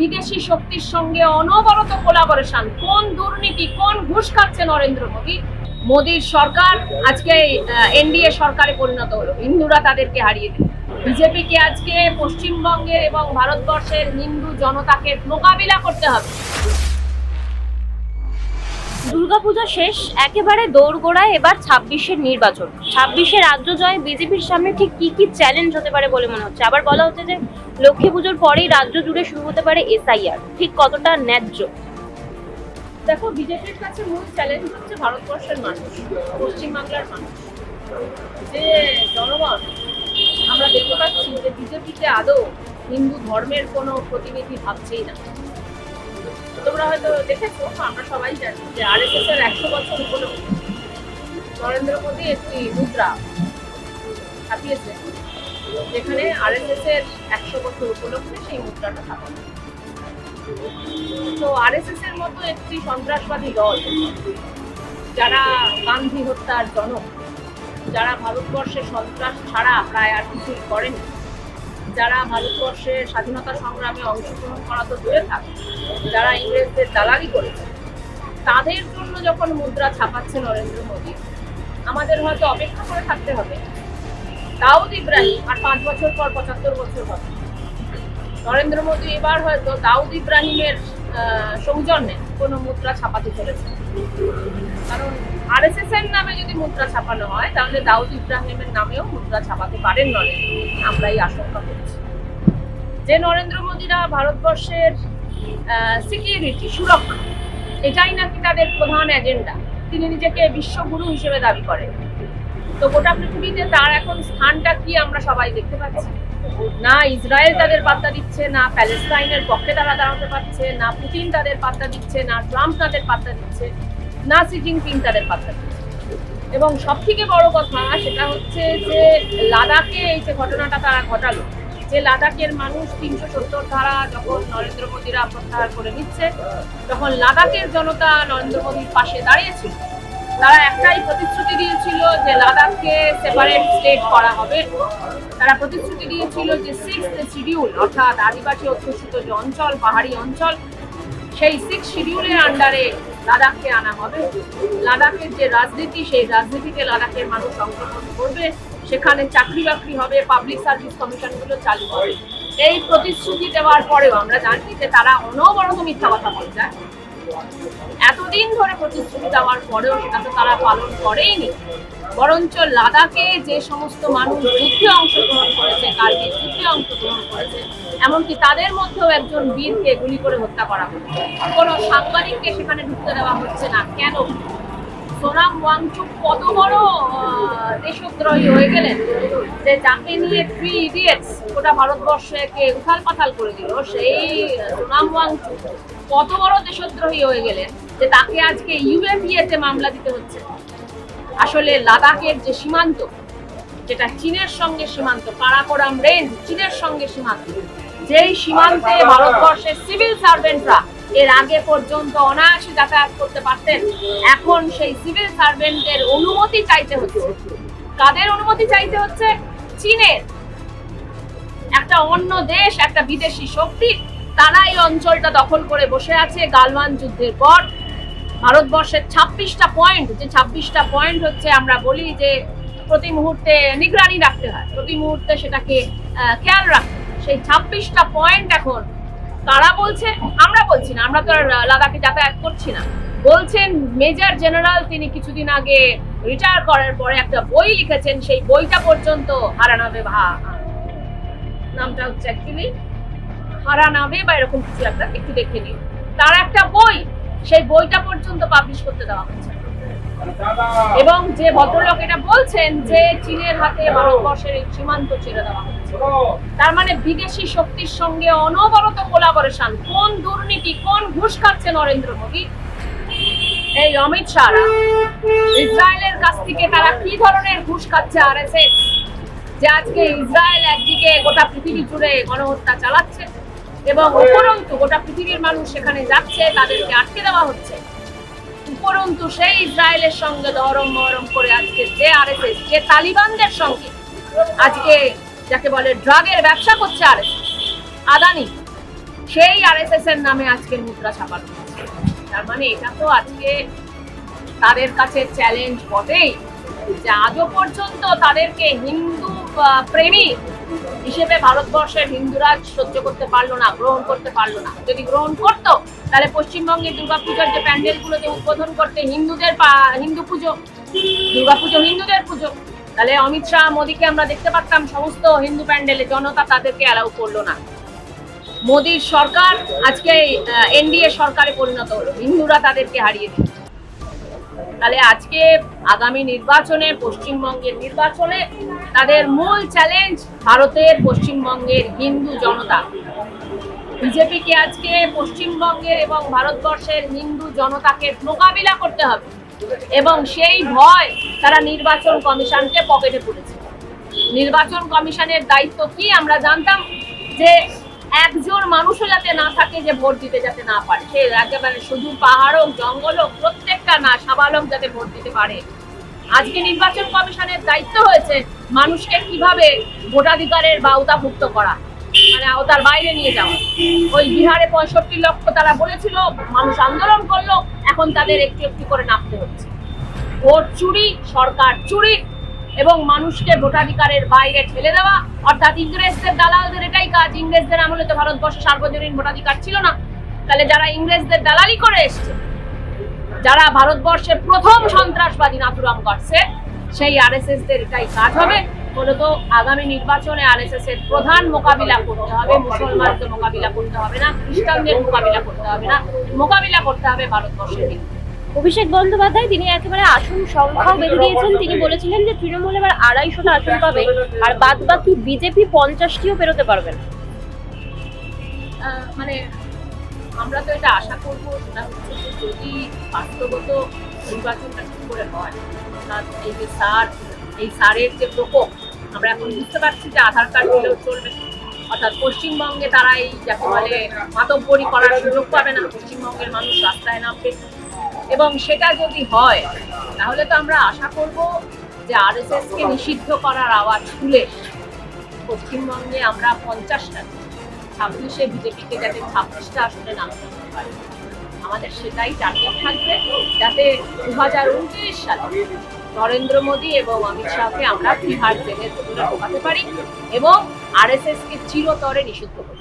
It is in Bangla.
বিদেশি শক্তির সঙ্গে অনবরত কোলাবরেশন কোন দুর্নীতি, কোন ঘুষ খাচ্ছে নরেন্দ্র মোদী? মোদীর সরকার আজকে এনডিএ সরকারে পরিণত হলো। হিন্দুরা তাদেরকে হারিয়ে দিল। বিজেপিকে আজকে পশ্চিমবঙ্গের এবং ভারতবর্ষের হিন্দু জনতাকে মোকাবিলা করতে হবে। দুর্গাপূজা শেষ, একেবারে দৌড়গোড়ায় এবার ছাব্বিশের নির্বাচন। ছাব্বিশে রাজ্য জয়, বিজেপির সামনে ঠিক কি কি চ্যালেঞ্জ হতে পারে বলে মনে হচ্ছে? আবার বলা হচ্ছে যে, লক্ষ্মী পুজোর পরেই রাজ্য জুড়ে শুরু হতে পারে এসআইআর ঠিক কতটা ন্যায্য? দেখো, বিজেপির কাছে মূল চ্যালেঞ্জ হচ্ছে ভারতবর্ষের মানুষ, পশ্চিমবাংলার মানুষ। যে জনগণ, আমরা দেখতে পাচ্ছি যে বিজেপিকে আদৌ হিন্দু ধর্মের কোনো প্রতিনিধি ভাবছেই না। তোমরা হয়তো দেখেছ, আমরা সবাই জানি যে আর এস এস এর একশো বছর উপলক্ষে নরেন্দ্র মোদী একটি মুদ্রা ছাপিয়েছে, যেখানে আর এস এস এর একশো বছর উপলক্ষে সেই মুদ্রাটা ছাপানো তো আরএসএস এর মতো একটি সন্ত্রাসবাদী দল, যারা গান্ধী হত্যার জনক, যারা ভারতবর্ষে সন্ত্রাস ছাড়া প্রায় আর কিছুই করেনি যারা ভারতবর্ষের স্বাধীনতা সংগ্রামে অংশগ্রহণ করা তো দূরে থাক, যারা ইংরেজদের দালালি করেছে তাদের জন্য যখন মুদ্রা ছাপাচ্ছে নরেন্দ্র মোদী, আমাদের হয়তো অপেক্ষা করে থাকতে হবে। দাউদ ইব্রাহিম আর পাঁচ বছর পর পঁচাত্তর বছর হবে। নরেন্দ্র মোদী এবার হয়তো দাউদ ইব্রাহিমের সৌজন্যে কোনো মুদ্রা ছাপাতে চলেছে। কারণ আর এস এস এর নামে যদি মুদ্রা ছাপানো হয়, তাহলে দাউদ ইব্রাহিমের নামেও মুদ্রা ছাপাতে পারেন নরেন্দ্র মোদী। আমরা এই আশঙ্কা করছি যে নরেন্দ্র মোদীরা ভারতবর্ষের সিকিউরিটি সুরক্ষা, এটাই নাকি তাদের প্রধান এজেন্ডা তিনি নিজেকে বিশ্বগুরু হিসেবে দাবি করেন। তো গোটা পৃথিবীতে তার এখন স্থানটা কি আমরা সবাই দেখতে পাচ্ছি। না ইসরায়েল তাদের পাত্তা দিচ্ছে, না প্যালেস্তাইনের পক্ষে তারা দাঁড়াতে পারছে, না পুতিন তাদের পাত্তা দিচ্ছে, না ট্রাম্প তাদের পাত্তা দিচ্ছে, না সি জিনপিং তাদের পাত্তা দিচ্ছে। এবং সব থেকে বড় কথা সেটা হচ্ছে যে লাদাখে এই যে ঘটনাটা তারা ঘটালো যে লাদাখের মানুষ তিনশো সত্তর ধারা যখন নরেন্দ্র মোদীরা প্রত্যাহার করে নিচ্ছে, তখন লাদাখের জনতা নরেন্দ্র মোদীর পাশে দাঁড়িয়েছিল। তারা একটাই প্রতিশ্রুতি দিয়েছিল যে লাদাখকে সেপারেট স্টেট করা হবে। তারা প্রতিশ্রুতি দিয়েছিল যে সিক্স শিডিউল অর্থাৎ আদিবাসী অধ্যুষিত যে অঞ্চল, পাহাড়ি অঞ্চল, সেই সিক্স শিডিউলের আন্ডারে লাদাখকে আনা হবে। লাদাখের যে রাজনীতি, সেই রাজনীতিতে লাদাখের মানুষ অংশগ্রহণ করবে। সেখানে চাকরি বাকরি হবে পাবলিক সার্ভিস কমিশনগুলো চালু হবে। এই প্রতিশ্রুতি দেওয়ার পরেও আমরা জানি যে তারা অনবরত মিথ্যা কথা বলে যায় এতদিন ধরে প্রতিশ্রুতি দেওয়ার পরেও সেটা তো তারা পালন করেইনি। বরঞ্চ লাদাখে যে সমস্ত মানুষ যুদ্ধে অংশগ্রহণ করেছে কার্গিল যুদ্ধে অংশগ্রহণ করেছে, এমনকি তাদের মধ্যেও একজন বীরকে গুলি করে হত্যা করা হচ্ছে। কোনো সাংবাদিককে সেখানে ঢুকতে দেওয়া হচ্ছে না। কেন? সোনাম ওয়াংচুক কত বড় দেশদ্রোহী হয়ে গেলেন। যে যাকে নিয়ে থ্রি ইডিয়েটস ভারতবর্ষকে উথাল পাথাল করে দিল, সেই সোনাম ওয়াংচুক কত বড় দেশদ্রোহী হয়ে গেলেন, যে তাকে আজকে ইউএপিএতে মামলা দিতে হচ্ছে। আসলে লাদাখের যে সীমান্ত, যেটা চীনের সঙ্গে সীমান্ত কারাকোরাম রেঞ্জ চীনের সঙ্গে সীমান্ত, যেই সীমান্তে ভারতবর্ষের সিভিল সার্ভেন্টরা এর আগে পর্যন্ত অনায়াসে যাতায়াত করতে পারতেন। এখন সেই সিভিল সার্ভেন্টদের অনুমতি চাইতে হচ্ছে। কাদের অনুমতি চাইতে হচ্ছে? চীনের। একটা অন্য দেশ, একটা বিদেশি শক্তি তারা এই অঞ্চলটা দখল করে বসে আছে গালওয়ান যুদ্ধের পর। ভারতবর্ষের ছাব্বিশটা পয়েন্ট, যে ছাব্বিশটা পয়েন্ট হচ্ছে আমরা বলি যে প্রতি মুহূর্তে নিগরানি রাখতে হয়। প্রতি মুহূর্তে সেটাকে খেয়াল রাখতে সেই ছাব্বিশটা পয়েন্ট এখন কারা বলছে? আমরা বলছি না, আমরা তো আর লাদাখে যাতায়াত করছি না। বলছেন মেজর জেনারেল, তিনি কিছুদিন আগে রিটায়ার করার পরে একটা বই লিখেছেন, সেই বইটা পর্যন্ত হারানাবে ভা নামটা হচ্ছে অ্যাকচুয়ালি হারানাবে বা এরকম কিছু একটা, একটু দেখে নিন। তার একটা বই, সেই বইটা পর্যন্ত পাবলিশ করতে দেওয়া হচ্ছে। এবং যে ভদ্রলোক এটা বলছেন যে চীনের হাতে ভারতবর্ষের এই সীমান্ত ছেড়ে দেওয়া হচ্ছে। তার মানে বিদেশি শক্তির সঙ্গে অনবরত কোলাবোরেশন। কোন দুর্নীতি, কোন ঘুষ খাচ্ছে নরেন্দ্র মোদী? এই অমিত শাহরা ইসরায়েলের কাছ থেকে তারা কি ধরনের ঘুষ খাচ্ছে আরএসএস, যে আজকে ইসরায়েল একদিকে গোটা পৃথিবী জুড়ে গণহত্যা চালাচ্ছে এবং উপরন্তু গোটা পৃথিবীর মানুষ সেখানে যাচ্ছে, তাদেরকে আটকে দেওয়া হচ্ছে? উপরন্তু সেই ইসরায়েলের সঙ্গে ধরম মরম করে আজকে যে আরএসএস যে তালিবানদের সঙ্গে আজকে যাকে বলে ড্রাগের ব্যবসা করছে আরএসএস, আদানি, সেই আরএসএস এর নামে আজকে মুদ্রা ছাপানো তার মানে এটা তো আজকে তাদের কাছে চ্যালেঞ্জ বটেই যে আজও পর্যন্ত তাদেরকে হিন্দু প্রেমী হিসেবে ভারতবর্ষের হিন্দুরা সহ্য করতে পারল না, গ্রহণ করতে পারল না। যদি গ্রহণ করতো, তাহলে পশ্চিমবঙ্গে দুর্গাপূজার যে প্যান্ডেলগুলো যে উদ্বোধন করতে হিন্দুদের হিন্দু পুজো, দুর্গাপুজো, হিন্দুদের পুজো, তাহলে অমিত শাহ, মোদীকে আমরা দেখতে পারতাম, সমস্ত হিন্দু প্যান্ডেলে জনতা তাদেরকে অ্যালাউ করল না। মোদীর সরকার আজকে এনডিএ সরকারে পরিণত হলো, হিন্দুরা তাদেরকে হারিয়ে দিল তাহলে আজকে আগামী নির্বাচনে, পশ্চিমবঙ্গের নির্বাচনে তাদের মূল চ্যালেঞ্জ ভারতের পশ্চিমবঙ্গের হিন্দু জনতা। বিজেপিকে আজকে পশ্চিমবঙ্গের এবং ভারতবর্ষের হিন্দু জনতাকে মোকাবিলা করতে হবে এবং সেই ভয় তারা নির্বাচন কমিশনকে পকেটে পুরেছে নির্বাচন কমিশনের দায়িত্ব কি আমরা জানতাম যে একজন মানুষও যাতে না থাকে যে ভোট দিতে যাতে না পারে। সে একেবারে শুধু পাহাড় হোক, জঙ্গল হোক, প্রত্যেকটা না সাবালক যাতে ভোট দিতে পারে। আজকে নির্বাচন কমিশনের দায়িত্ব হয়েছে মানুষকে কীভাবে ভোটাধিকারের বাউতাভুক্ত করা মানে আওতার বাইরে নিয়ে যাওয়া। ওই বিহারে পঁয়ষট্টি লক্ষ তারা বলেছিল, মানুষ আন্দোলন করল, এখন তাদের একটু একটু করে নামতে হচ্ছে। ভোট চুরি, সরকার চুরি এবং মানুষকে ভোটাধিকারের বাইরে ঠেলে দেওয়া। অর্থাৎ ইংরেজদের দালালদের এটাই কাজ। ইংরেজদের আমলে তো ভারতবর্ষে সার্বজনীন ভোটাধিকার ছিল না। তাহলে যারা ইংরেজদের দালালি করে এসছে, যারা ভারতবর্ষের প্রথম সন্ত্রাসবাদী নাথুরাম গডসে সেই আরএসএস দের এটাই কাজ হবে। মূলত আগামী নির্বাচনে আরএসএস এর প্রধান মোকাবিলা করতে হবে। মুসলমানদের মোকাবিলা করতে হবে না, খ্রিস্টানদের মোকাবিলা করতে হবে না। মোকাবিলা করতে হবে ভারতবর্ষের হিন্দু অভিষেক বন্দ্যোপাধ্যায়, তিনি একেবারে আসন সংখ্যাও বেঁধে দিয়েছেন। তিনি বলেছিলেন যে তৃণমূল এবার আড়াইশোটা আসন পাবে আর বাদ বাকি বিজেপি পঞ্চাশটিও পেরোতে পারবেন মানে আমরা তো এটা আশা করব, সেটা হচ্ছে যে যদি বাস্তবত নির্বাচনটা ঠিক করে হয়, অর্থাৎ এই যে সার এই সারের যে প্রকোপ, আমরা এখন বুঝতে পারছি যে আধার কার্ড দিলেও চলবে অর্থাৎ পশ্চিমবঙ্গে তারা এই, যাকে বলে মাতব্বরি করার সুযোগ পাবে না। পশ্চিমবঙ্গের মানুষ রাস্তায় নামবে। এবং সেটা যদি হয়, তাহলে তো আমরা আশা করব যে আরএসএস কে নিষিদ্ধ করার আওয়াজ তুলে পশ্চিমবঙ্গে আমরা পঞ্চাশটা, ছাব্বিশে বিজেপিকে যাতে ছাব্বিশটা আসনে নামতে দিতে পারে। আমাদের সেটাই টার্গেট থাকবে, যাতে দু হাজার উনত্রিশ সালে নরেন্দ্র মোদী এবং অমিত শাহকে আমরা বিহার ভেতরে ঢোকাতে পারি এবং আরএসএস কে চিরতরে নিষিদ্ধ করতে পারি